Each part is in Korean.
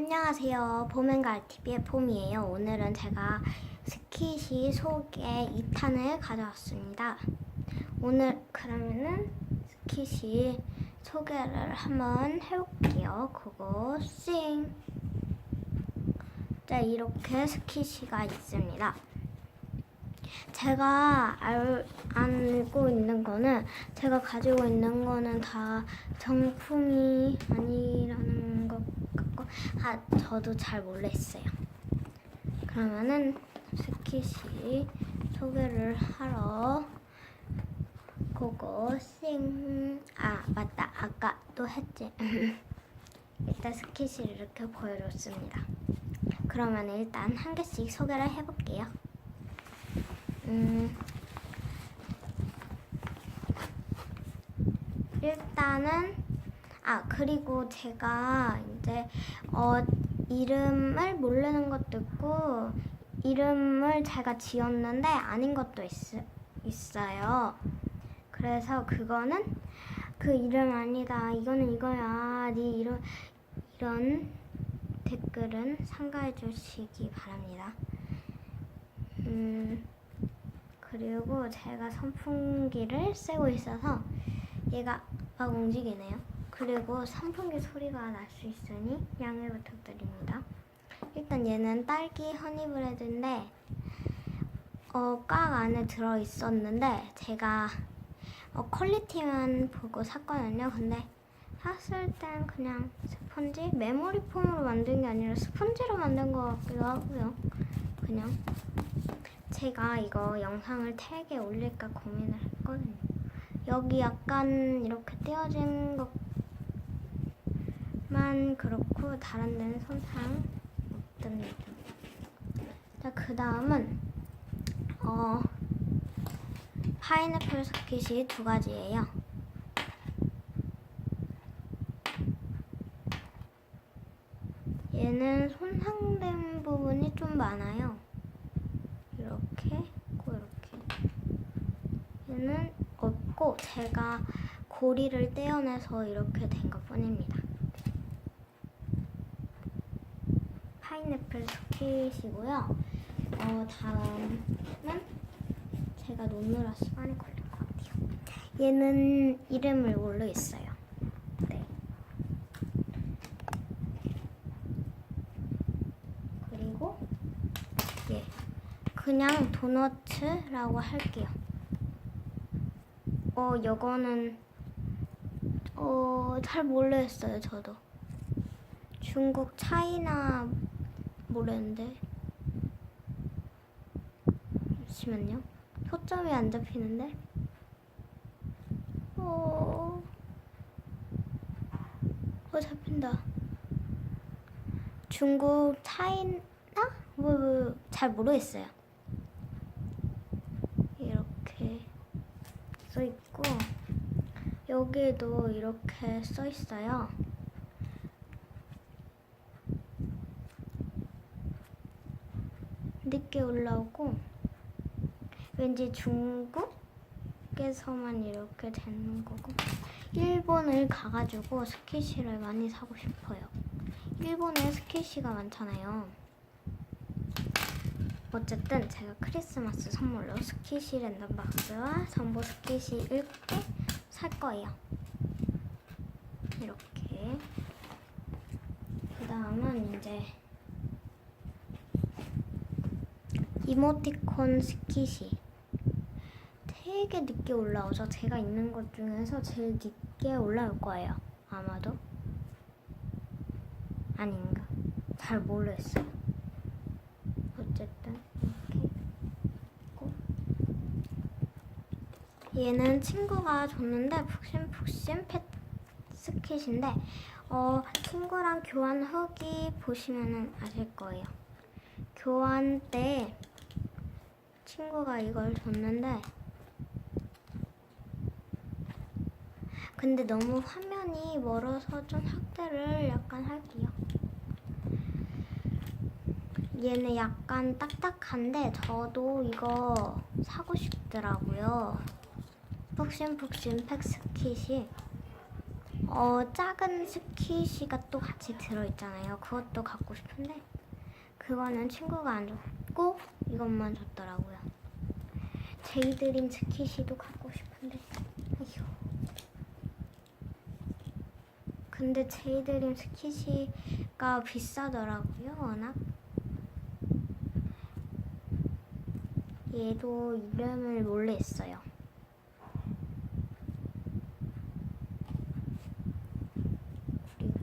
안녕하세요. 봄앤가을TV의 봄이에요. 오늘은 제가 스키시 소개 2탄을 가져왔습니다. 오늘 그러면은 스키시 소개를 한번 해볼게요. 그거 싱! 자, 이렇게 스키시가 있습니다. 제가 알, 알고 있는 거는 제가 가지고 있는 거는 다 정품이 아니라는 것 같고 아 저도 잘 몰랐어요. 그러면은 스키시 소개를 하러 고고 싱 아 맞다 아까 또 했지 일단 스키시를 이렇게 보여줬습니다. 그러면 일단 한 개씩 소개를 해볼게요. 음, 일단은 아 그리고 제가 이제 어 이름을 모르는 것도 있고 이름을 제가 지었는데 아닌 것도 있, 있어요. 그래서 그거는 그 이름 아니다. 이거는 이거야. 네 이런 이런 댓글은 참가해 주시기 바랍니다. 음. 그리고 제가 선풍기를 쐬고 있어서 얘가 막 움직이네요. 그리고 선풍기 소리가 날 수 있으니 양해 부탁드립니다. 일단 얘는 딸기 허니브레드인데 어, 꽉 안에 들어 있었는데 제가 어, 퀄리티만 보고 샀거든요. 근데 샀을 땐 그냥 스펀지 메모리 폼으로 만든 게 아니라 스펀지로 만든 것 같기도 하고요. 그냥 제가 이거 영상을 태그에 올릴까 고민을 했거든요. 여기 약간 이렇게 떼어진 것만 그렇고 다른 데는 손상 없답니다. 자, 그 다음은 어 파인애플 스킷이 두 가지예요. 얘는 손상된 부분이 좀 많아요. 이렇게 있고 이렇게 얘는 없고 제가 고리를 떼어내서 이렇게 된 것 뿐입니다. 파인애플 스킷이고요. 어, 다음은 제가 놓느라 시간이 걸릴 것 같아요. 얘는 이름을 모르겠어요. 네. 그리고 얘. 그냥 도너츠라고 할게요. 어, 요거는 어, 잘 모르겠어요, 저도. 중국, 차이나 모르는데. 잠시만요. 초점이 안 잡히는데. 어, 어 잡힌다. 중국, 차이나? 뭐, 뭐, 잘 모르겠어요. 이렇게 써 있고 여기에도 이렇게 써 있어요. 늦게 올라오고 왠지 중국에서만 이렇게 되는 거고 일본을 가가지고 스키시를 많이 사고 싶어요. 일본에 스키시가 많잖아요. 어쨌든 제가 크리스마스 선물로 스키시 랜덤 박스와 전보 스키시 1개 살 거예요. 이렇게. 그 다음은 이제 이모티콘 스키시. 되게 늦게 올라오죠. 제가 있는 것 중에서 제일 늦게 올라올 거예요. 아마도. 아닌가. 잘 모르겠어요. 어쨌든 이렇게 있고 얘는 친구가 줬는데 푹신푹신 펫 스킷인데 어 친구랑 교환 후기 보시면은 아실 거예요. 교환 때 친구가 이걸 줬는데 근데 너무 화면이 멀어서 좀 확대를 약간 할게요. 얘는 약간 딱딱한데 저도 이거 사고 싶더라고요. 푹신푹신 팩스킷이 어, 작은 스키시가 또 같이 들어있잖아요. 그것도 갖고 싶은데 그거는 친구가 안 줬고 이것만 줬더라고요. 제이드림 스키시도 갖고 싶은데 아휴. 근데 제이드림 스키시가 비싸더라고요. 워낙 얘도 이름을 몰래 했어요.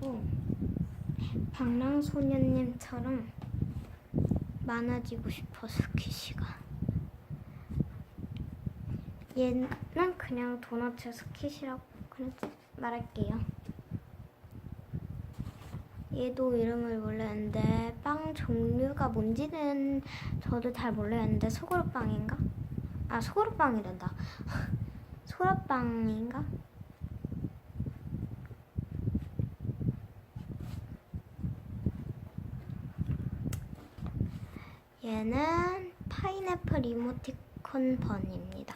그리고 방랑소년님처럼 많아지고 싶어 스키시가 얘는 그냥 도넛 스키시라고 그냥 말할게요 얘도 이름을 모르는데 빵 종류가 뭔지는 저도 잘 모르겠는데 소그룹빵인가? 아 소그룹빵이란다 소라빵인가? 얘는 파인애플 이모티콘 번입니다.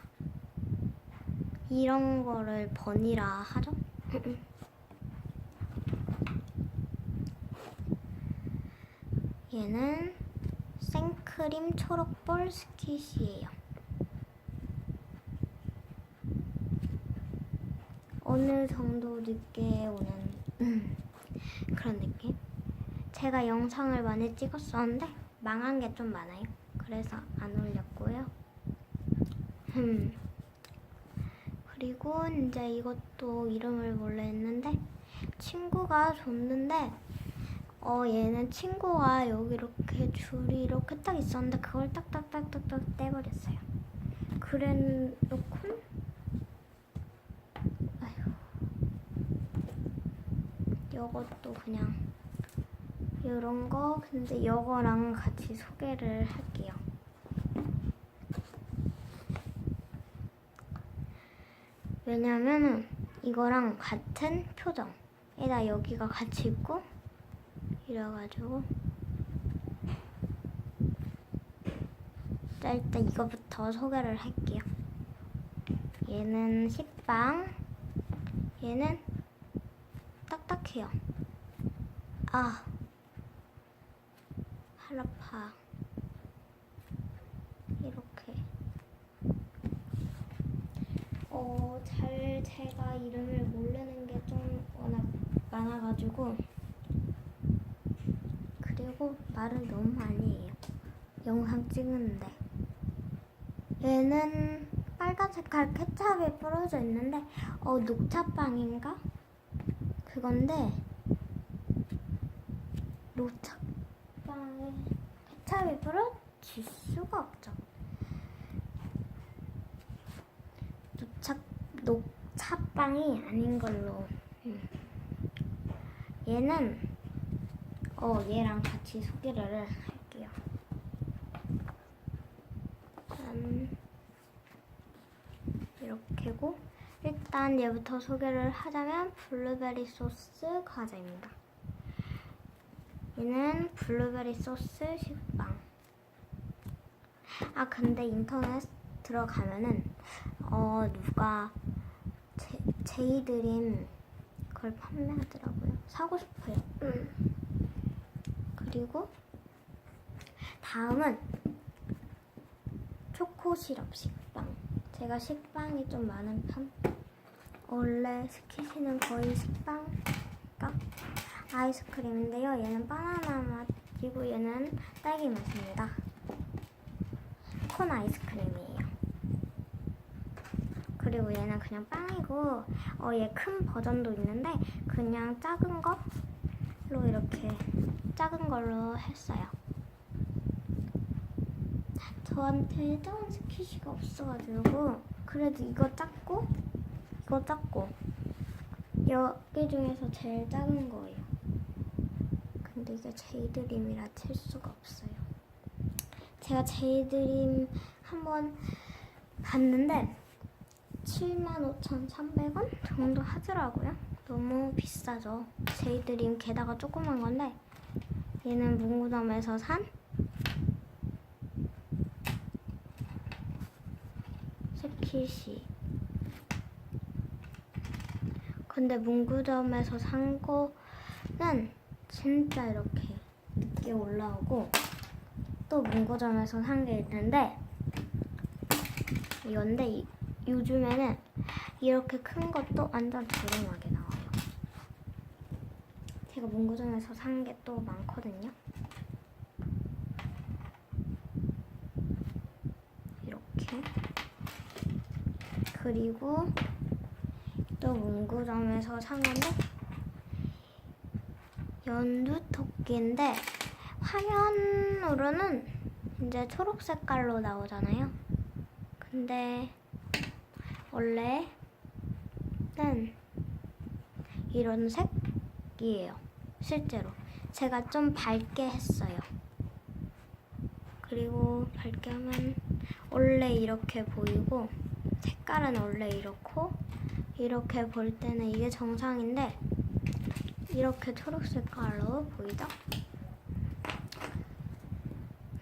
이런 거를 번이라 하죠? 얘는 생크림 초록볼 스킷이에요. 어느 정도 늦게 오는 그런 느낌? 제가 영상을 많이 찍었었는데 망한 게 좀 많아요. 그래서 안 올렸고요. 음. 그리고 이제 이것도 이름을 몰라 했는데 친구가 줬는데 어 얘는 친구가 여기 이렇게 줄이 이렇게 딱 있었는데 그걸 딱딱딱딱딱 떼버렸어요. 그래놓고 이것도 그냥 이런 거 근데 이거랑 같이 소개를 할게요. 왜냐면은 이거랑 같은 표정에다 여기가 같이 있고 이래가지고 자 일단 이거부터 소개를 할게요. 얘는 식빵, 얘는 딱딱해요. 아, 팔 아파. 이렇게. 어, 잘 제가 이름을 모르는 게 좀 워낙 많아가지고. 그리고 말은 너무 많이 해요. 영상 찍는데. 얘는 빨간 색깔 케찹이 뿌려져 있는데, 어, 녹차빵인가? 그건데, 녹차 빵에 케찹이 뿌려질 수가 없죠. 녹차, 녹차빵이 아닌 걸로. 음. 얘는, 어, 얘랑 같이 소개를 할게요. 짠. 이렇게고, 일단 얘부터 소개를 하자면, 블루베리 소스 과자입니다. 얘는 블루베리 소스 식빵. 아 근데 인터넷 들어가면은 어 누가 제, 제이드림 그걸 판매하더라고요. 사고 싶어요. 그리고 다음은 초코 시럽 식빵. 제가 식빵이 좀 많은 편. 원래 스키시는 거의 식빵가 아이스크림인데요. 얘는 바나나 맛이고 얘는 딸기 맛입니다. 콘 아이스크림이에요. 그리고 얘는 그냥 빵이고 어, 얘 큰 버전도 있는데 그냥 작은 걸로 이렇게 작은 걸로 했어요. 저한테 작은 스키시가 없어가지고 그래도 이거 작고 이거 작고 여기 중에서 제일 작은 거예요. 근데 이게 제이드림이라 칠 수가 없어요. 제가 제이드림 한번 봤는데 75,300원 정도 하더라고요. 너무 비싸죠. 제이드림 게다가 조그만 건데 얘는 문구점에서 산 스키시 근데 문구점에서 산 거는 진짜 이렇게 늦게 올라오고 또 문구점에서 산게 있는데 이건데 이- 요즘에는 이렇게 큰 것도 완전 저렴하게 나와요. 제가 문구점에서 산 게 또 많거든요. 이렇게 그리고 또 문구점에서 산 건데 연두 토끼인데 화면으로는 이제 초록 색깔로 나오잖아요. 근데 원래는 이런 색이에요. 실제로 제가 좀 밝게 했어요. 그리고 밝게 하면 원래 이렇게 보이고 색깔은 원래 이렇고 이렇게 볼 때는 이게 정상인데 이렇게 초록 색깔로 보이죠?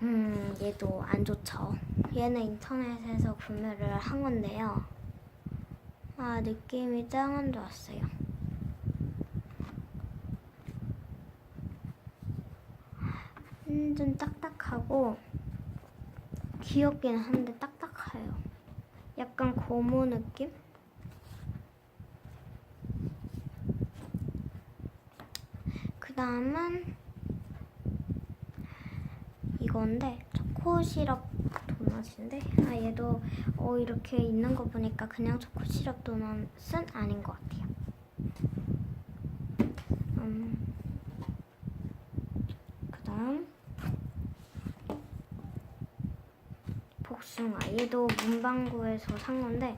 음, 얘도 안 좋죠. 얘는 인터넷에서 구매를 한 건데요. 아, 느낌이 짱 안 좋았어요. 완전 딱딱하고 귀엽긴 한데 딱딱해요. 약간 고무 느낌? 다음은 이건데 초코 시럽 도넛인데 아 얘도 어 이렇게 있는 거 보니까 그냥 초코 시럽 도넛은 아닌 것 같아요. 음. 그다음 복숭아 얘도 문방구에서 산 건데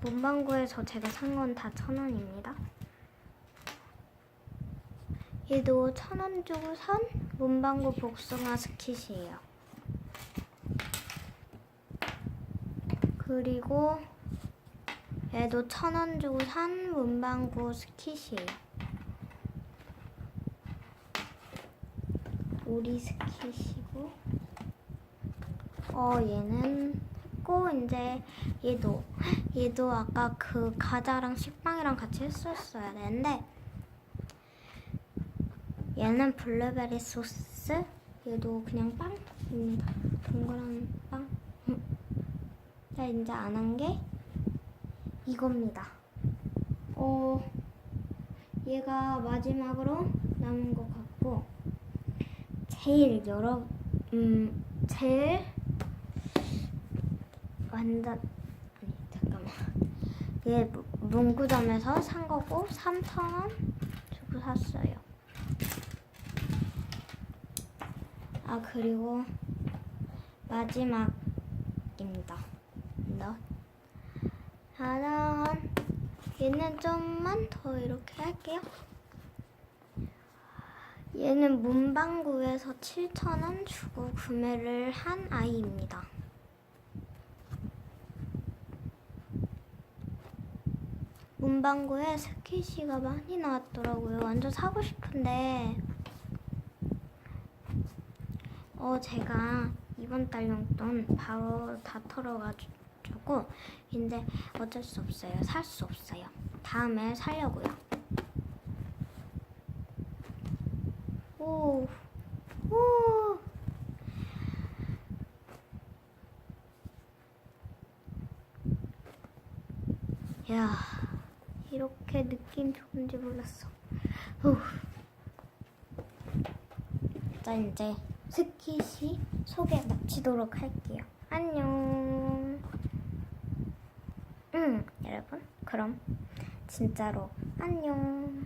문방구에서 제가 산 건 다 천 원입니다. 얘도 천원 주고 산 문방구 복숭아 스킷이에요. 그리고 얘도 천원 주고 산 문방구 스킷이에요. 오리 스킷이고 어 얘는 했고 이제 얘도 얘도 아까 그 과자랑 식빵이랑 같이 했었어야 되는데 얘는 블루베리 소스 얘도 그냥 빵입니다 동그란 빵? 자 이제 안 한 게 이겁니다. 어 얘가 마지막으로 남은 것 같고 제일 여러 음 제일 완전 아니 잠깐만. 얘 무- 문구점에서 산 거고 3,000원 주고 샀어요. 아 그리고 마지막입니다. 너 하나 얘는 좀만 더 이렇게 할게요. 얘는 문방구에서 7,000원 주고 구매를 한 아이입니다. 문방구에 스키시가 많이 나왔더라고요. 완전 사고 싶은데 어 제가 이번 달 용돈 바로 다 털어가지고 이제 어쩔 수 없어요. 살 수 없어요. 다음에 살려고요. 오, 오. 야, 이렇게 느낌 좋은지 몰랐어. 후. 자, 이제 스키시 소개 마치도록 할게요. 안녕. 응, 여러분. 그럼 진짜로 안녕.